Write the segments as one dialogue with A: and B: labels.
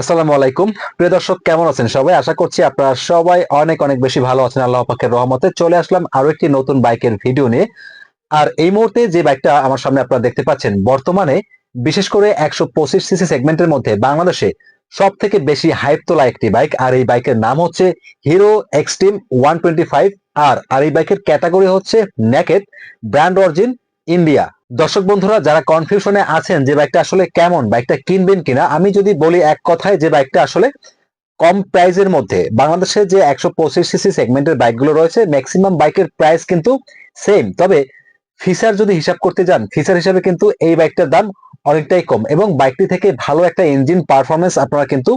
A: আসসালামু আলাইকুম। প্রিয় দর্শক, কেমন আছেন সবাই? আশা করছি আপনারা সবাই অনেক অনেক বেশি ভালো আছেন আল্লাহ পাকের রহমতে। চলে আসলাম আরও একটি নতুন বাইকের ভিডিও নিয়ে। আর এই মুহূর্তে যে বাইকটা আমার সামনে আপনারা দেখতে পাচ্ছেন, বর্তমানে বিশেষ করে একশো পঁচিশ সিসি সেগমেন্টের মধ্যে বাংলাদেশে সব থেকে বেশি হাইপ তোলা একটি বাইক। আর এই বাইকের নাম হচ্ছে Hero Xtreme one twenty five আর আর এই বাইকের ক্যাটাগরি হচ্ছে নেকেট ব্র্যান্ড অরিজিন ইন্ডিয়া দর্শক বন্ধুরা, যারা কনফিউশনে আছেন যে বাইকটা আসলে কেমন বাইকটা কিনবেন কিনা, আমি যদি বলি এক কথায় যে বাইকটা আসলে কম প্রাইজের মধ্যে, বাংলাদেশে যে একশো পঁচিশ সিসি সেগমেন্টের বাইকগুলো রয়েছে ম্যাক্সিমাম বাইকের প্রাইস কিন্তু সেম তবে ফিচার যদি হিসাব করতে যান ফিচার হিসাবে কিন্তু এই বাইকটার দাম অনেকটাই কম এবং বাইকটি থেকে ভালো একটা ইঞ্জিন পারফরমেন্স আপনারা কিন্তু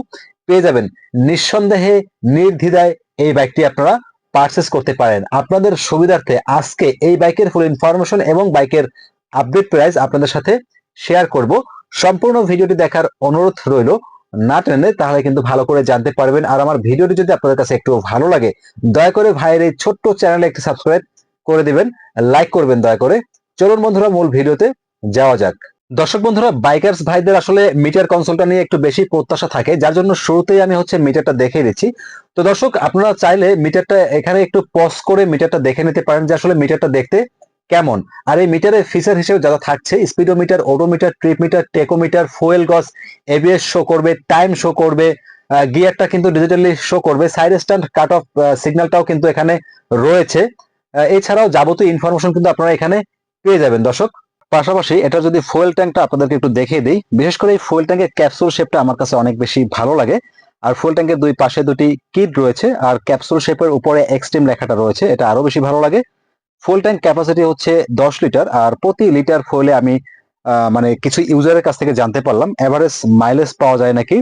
A: পেয়ে যাবেন। নিঃসন্দেহে নির্দ্বিধায় এই বাইকটি আপনারা পারচেস করতে পারেন। আপনাদের সুবিধার্থে আজকে এই বাইকের ফুল ইনফরমেশন এবং বাইকের আপডেট প্রাইস আপনাদের সাথে শেয়ার করব। সম্পূর্ণ ভিডিওটি দেখার অনুরোধ রইল, না টেনে তাহলে কিন্তু ভালো করে জানতে পারবেন। আর আমার ভিডিওটি যদি আপনাদের কাছে একটু ভালো লাগে, দয়া করে ভাইয়ের এই ছোট্ট চ্যানেলে একটি সাবস্ক্রাইব করে দিবেন লাইক করবেন দয়া করে। চলুন বন্ধুরা, মূল ভিডিওতে যাওয়া যাক। দর্শক বন্ধুরা বাইকার্স ভাইদের আসলে মিটার কনসোলটা নিয়ে একটু বেশি প্রত্যাশা থাকে, যার জন্য শুরুতেই আমি হচ্ছে মিটারটা দেখে দিচ্ছি। তো দর্শক, আপনারা চাইলে মিটারটা এখানে একটু পজ করে মিটারটা দেখে নিতে পারেন যে আসলে মিটারটা দেখতে কেমন? আর এই মিটারের ফিচার হিসেবে যা যা থাকছে speedometer odometer trip meter tachometer fuel gauge ABS show করবে টাইম শো করবে গিয়ারটা কিন্তু ডিজিটালি শো করবে সাইড স্ট্যান্ড কাট অফ সিগন্যালটাও কিন্তু এখানে রয়েছে। এছাড়াও যাবতীয় ইনফরমেশন কিন্তু আপনারা এখানে পেয়ে যাবেন, দর্শক। পাশাপাশি এটা যদি ফুয়েল ট্যাঙ্কটা আপনাদেরকে একটু দেখিয়ে দিই, বিশেষ করে এই ফুয়েল ট্যাঙ্কের ক্যাপসুল শেপটা আমার কাছে অনেক বেশি ভালো লাগে। আর ফুয়েল ট্যাঙ্কের দুই পাশে দুটি কিট রয়েছে, আর ক্যাপসুল শেপের উপরে এক্সট্রিম লেখাটা রয়েছে, এটা আরও বেশি ভালো লাগে। ফুল ট্যাঙ্ক ক্যাপাসিটি হচ্ছে দশ লিটার আর প্রতি লিটার ফুয়েলে আমি মানে কিছু ইউজারের কাছ থেকে জানতে পারলাম এভারেজ মাইলেজ পাওয়া যায় নাকি?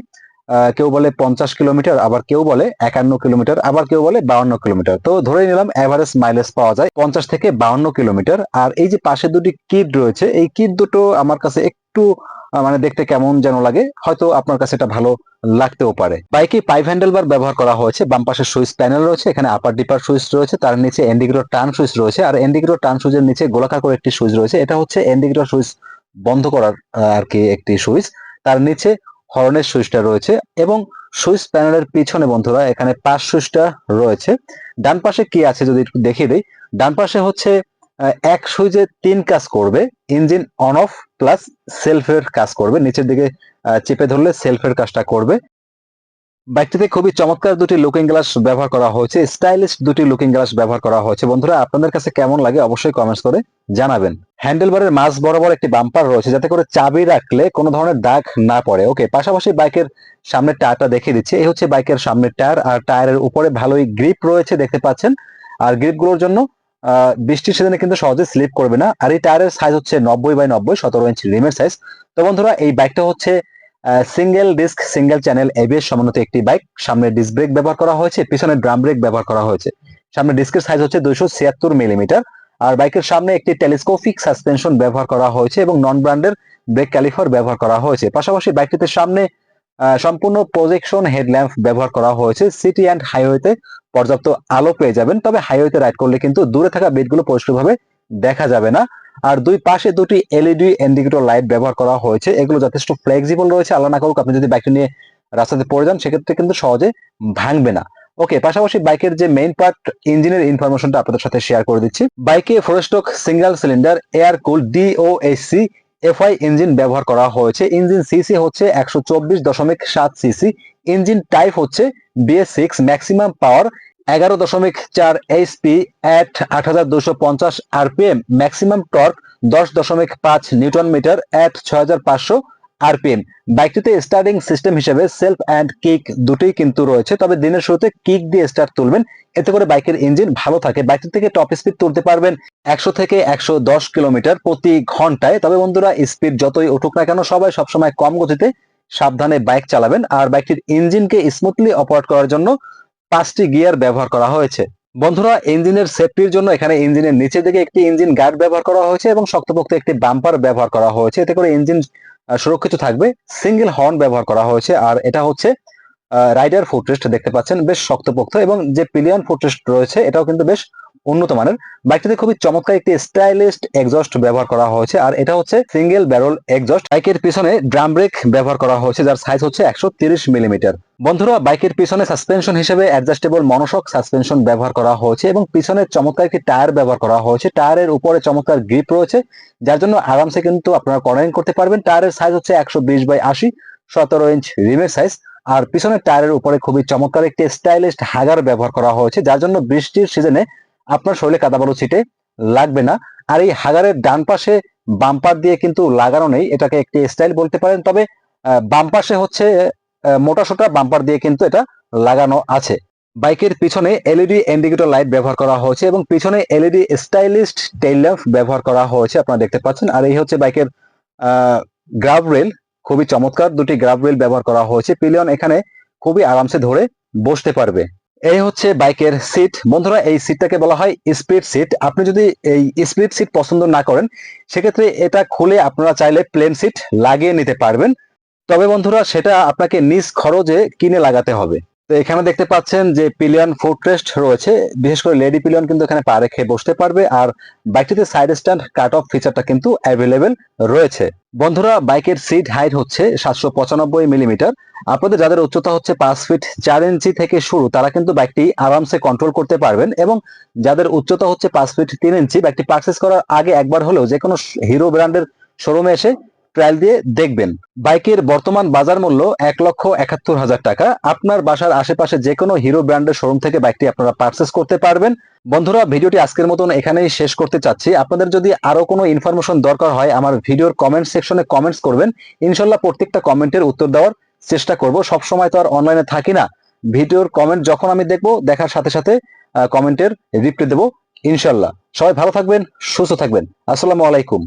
A: কেউ বলে পঞ্চাশ কিলোমিটার, আবার কেউ বলে একান্ন কিলোমিটার, আবার কেউ বলে বাউন্ন কিলোমিটার। তো ধরে নিলাম এভারেজ মাইলেজ পাওয়া যায় পঞ্চাশ থেকে বাউন্ন কিলোমিটার, আর এই যে পাশে দুটি কিট রয়েছে, এই কিট দুটো আমার কাছে একটু মানে দেখতে কেমন যেন লাগে। হয়তো আপনার কাছে এটা ভালো লাগতেও পারে। বাইকে পাইপ হ্যান্ডেল বার ব্যবহার করা হয়েছে। বাম পাশে সুইচ প্যানেল রয়েছে, এখানে আপার ডিপার সুইচ রয়েছে, তার নিচে এন্ডিকেটর টার্ন সুইচ রয়েছে, আর এন্ডিকেটর টার্ন সুইচের নিচে গোলাকার করে একটি সুইচ রয়েছে। এটা হচ্ছে এন্ডিগ্রো সুইচ বন্ধ করার আর কি একটি সুইচ। তার নিচে হর্নের সুইচটা রয়েছে এবং সুইচ প্যানেলের পিছনে বন্ধুরা, এখানে পাঁচ সুইচটা রয়েছে। ডান পাশে কি আছে যদি দেখিয়ে দিই। ডান পাশে হচ্ছে এক সুইচে তিন কাজ করবে, ইঞ্জিন অন অফ প্লাস সেলফের কাজ করবে, নিচের দিকে চেপে ধরলে সেলফের কাজটা করবে। বাইকটিতে খুবই চমৎকার দুটি লুকিং গ্লাস ব্যবহার করা হয়েছে স্টাইলিশ দুটি লুকিং গ্লাস ব্যবহার করা হয়েছে। বন্ধুরা, আপনাদের কাছে কেমন লাগে অবশ্যই কমেন্টস করে জানাবেন। হ্যান্ডেলবারের মাঝ বরাবর একটি বাম্পার রয়েছে, যাতে করে চাবি রাখলে কোনো ধরনের দাগ না পড়ে। ওকে, পাশাপাশি বাইকের সামনের টায়ারটা দেখিয়ে দিচ্ছে। এই হচ্ছে বাইকের সামনের টায়ার, আর টায়ারের উপরে ভালোই গ্রিপ রয়েছে, দেখতে পাচ্ছেন। আর গ্রিপগুলোর জন্য বৃষ্টির সিজনে কিন্তু সহজে স্লিপ করবে না। আর এই টায়ারের সাইজ হচ্ছে নব্বই বাই নব্বই, সতেরো ইঞ্চি রিমের সাইজ তো বন্ধুরা, এই বাইকটা হচ্ছে single disc single channel ABS সমন্বিত একটি বাইক সামনে ডিস্ক ব্রেক ব্যবহার করা হয়েছে, পিছনে ড্রাম ব্রেক ব্যবহার করা হয়েছে। সামনে ডিস্কের সাইজ হচ্ছে দুইশো ছিয়াত্তর মিলিমিটার আর বাইকের সামনে একটি টেলিস্কোপিক সাসপেনশন ব্যবহার করা হয়েছে এবং নন ব্র্যান্ডের ব্রেক ক্যালিফার ব্যবহার করা হয়েছে। পাশাপাশি বাইকটিতে সামনে সম্পূর্ণ প্রজেকশন হেডল্যাম্প ব্যবহার করা হয়েছে। সিটি অ্যান্ড হাইওয়েতে পর্যাপ্ত আলো পেয়ে যাবেন। তবে হাইওয়েতে রাইড করলে কিন্তু দূরে থাকা বিটগুলো পরিষ্কারভাবে দেখা যাবে না। আর দুই পাশে দুটি এলইডি ইন্ডিকেটর লাইট ব্যবহার করা হয়েছে। এগুলো যথেষ্ট ফ্লেক্সিবল রয়েছে। আল্লাহ না করুক, আপনি যদি বাইকটি নিয়ে রাস্তাতে পড়ে যান, সেক্ষেত্রে কিন্তু সহজে ভাঙবে না। ওকে পাশাপাশি বাইকের যে মেইন পার্ট ইঞ্জিনের ইনফরমেশনটা আপনাদের সাথে শেয়ার করে দিচ্ছি। বাইকে four stroke single cylinder air cool ডিওএসসি FI engine ব্যবহার করা হয়েছে। ইঞ্জিন সিসি হচ্ছে একশো চব্বিশ দশমিক সাত সিসি। ইঞ্জিন টাইপ হচ্ছে বিএস ম্যাক্সিমাম পাওয়ার এগারো দশমিক চার এইচপি অ্যাট আট হাজার দুশো পঞ্চাশ আরপিএম। ম্যাক্সিমাম টর্ক দশ দশমিক পাঁচ নিউটন মিটার অ্যাট ছয় হাজার পাঁচশো আরপিএম। বাইকটিতে স্টার্টিং সিস্টেম হিসেবে সেলফ অ্যান্ড কিক দুটোই কিন্তু রয়েছে, তবে দিনের শুরুতে কিক দিয়ে স্টার্ট তুলবেন। এতে করে বাইকের ইঞ্জিন ভালো থাকে। বাইকটি থেকে টপ স্পিড তুলতে পারবেন একশো থেকে একশো দশ কিলোমিটার প্রতি ঘন্টায়। তবে বন্ধুরা স্পিড যতই উঠুক না কেন, সবাই সবসময় কম গতিতে সাবধানে বাইক চালাবেন। আর বাইকটির ইঞ্জিনকে স্মুথলি অপারেট করার জন্য পাঁচটি গিয়ার ব্যবহার করা হয়েছে। বন্ধুরা, ইঞ্জিনের সেফটির জন্য এখানে ইঞ্জিনের নিচের দিকে একটি ইঞ্জিন গার্ড ব্যবহার করা হয়েছে এবং শক্তপোক্ত একটি বাম্পার ব্যবহার করা হয়েছে। এতে করে ইঞ্জিন সুরক্ষিত থাকবে। সিঙ্গেল হর্ন ব্যবহার করা হয়েছে। আর এটা হচ্ছে রাইডার ফুটরেস্ট দেখতে পাচ্ছেন। বেশ শক্তপোক্ত এবং যে পিলিয়ন ফুটরেস্ট রয়েছে, এটাও কিন্তু বেশ উন্নত মানের। বাইকটিতে খুবই চমৎকার একটি স্টাইলিস্ট এক্সস্ট ব্যবহার করা হয়েছে। আর এটা হচ্ছে সিঙ্গেল ব্যারল এক্সস্ট বাইকের পিছনে ড্রাম ব্রেক ব্যবহার করা হয়েছে, যার সাইজ হচ্ছে একশো মিলিমিটার বন্ধুরা, বাইকের পিছনে সাসপেনশন হিসেবে অ্যাডজাস্টেবল মনোশক সাসপেনশন ব্যবহার করা হয়েছে এবং পিছনে চমৎকার একটি টায়ার ব্যবহার করা হয়েছে। টায়ারের উপরে চমৎকার গ্রিপ রয়েছে, যার জন্য আরামসে কিন্তু আপনারা কর্নারিং করতে পারবেন। টায়ারের সাইজ হচ্ছে একশো বিশ বাই আশি, সতেরো ইঞ্চ রিমের সাইজ আর পিছনের টায়ারের উপরে খুবই চমৎকার একটি স্টাইলিস্ট হাগার ব্যবহার করা হয়েছে, যার জন্য বৃষ্টির সিজনে আপনার শরীরে কাদাবালু ছিটে লাগবে না। আর এই হাগারের ডান পাশে বাম্পার দিয়ে কিন্তু লাগানো নেই। এটাকে একটি স্টাইল বলতে পারেন। তবে বাম পাশে হচ্ছে মোটা সোটা বাম্পার দিয়ে কিন্তু এটা লাগানো আছে। বাইকের পিছনে এলইডি ইন্ডিকেটর লাইট ব্যবহার করা হয়েছে এবং পিছনে এলইডি স্টাইলিস্ট টেইল ল্যাম্প ব্যবহার করা হয়েছে, আপনারা দেখতে পাচ্ছেন। আর এই হচ্ছে বাইকের গ্রাব রেল, খুবই চমৎকার দুটি গ্রাব রেল ব্যবহার করা হয়েছে। পিলিয়ন এখানে খুবই আরামসে ধরে বসতে পারবে। এই হচ্ছে বাইকের সিট বন্ধুরা, এই সিটটাকে বলা হয় স্পিড সিট আপনি যদি এই স্পিড সিট পছন্দ না করেন, সেক্ষেত্রে এটা খুলে আপনারা চাইলে প্লেন সিট লাগিয়ে নিতে পারবেন। তবে বন্ধুরা, সেটা আপনাকে নিজ খরচে কিনে লাগাতে হবে। তো এখানে দেখতে পাচ্ছেন যে পিলিয়ন ফুট রেস্ট রয়েছে। বিশেষ করে লেডি পিলিয়ন কিন্তু এখানে পা রেখে বসতে পারবে আর বাইকটিতে সাইড স্ট্যান্ড, কাট অফ ফিচারটা কিন্তু অ্যাভেলেবেল রয়েছে। বন্ধুরা, বাইকের সিট হাইট হচ্ছে সাতশো পঁচানব্বই মিলিমিটার। আপনাদের যাদের উচ্চতা হচ্ছে পাঁচ ফিট চার ইঞ্চি থেকে শুরু, তারা কিন্তু বাইকটি আরামসে কন্ট্রোল করতে পারবেন এবং যাদের উচ্চতা হচ্ছে পাঁচ ফিট তিন ইঞ্চি, বাইকটি পারচেস করার আগে একবার হলেও যে কোনো হিরো ব্র্যান্ডের শোরুমে এসে ট্রায়াল দিয়ে দেখবেন। বাইকের বর্তমান বাজার মূল্য এক লক্ষ একাত্তর হাজার টাকা। আপনার বাসার আশেপাশে যে কোনো হিরো ব্র্যান্ডের শোরুম থেকে বাইকটি আপনারা পারচেস করতে পারবেন। বন্ধুরা, ভিডিওটি আজকের মতন এখানেই শেষ করতে চাচ্ছি। আপনাদের যদি আরও কোনো ইনফরমেশন দরকার হয়, আমার ভিডিওর কমেন্ট সেকশনে কমেন্টস করবেন। ইনশাল্লাহ প্রত্যেকটা কমেন্টের উত্তর দেওয়ার চেষ্টা করব। সব সময় তো আর অনলাইনে থাকি না। ভিডিওর কমেন্ট যখন আমি দেখব, দেখার সাথে সাথে কমেন্টের রিপ্লাই দেবো ইনশাল্লাহ। সবাই ভালো থাকবেন, সুস্থ থাকবেন। আসসালামু আলাইকুম।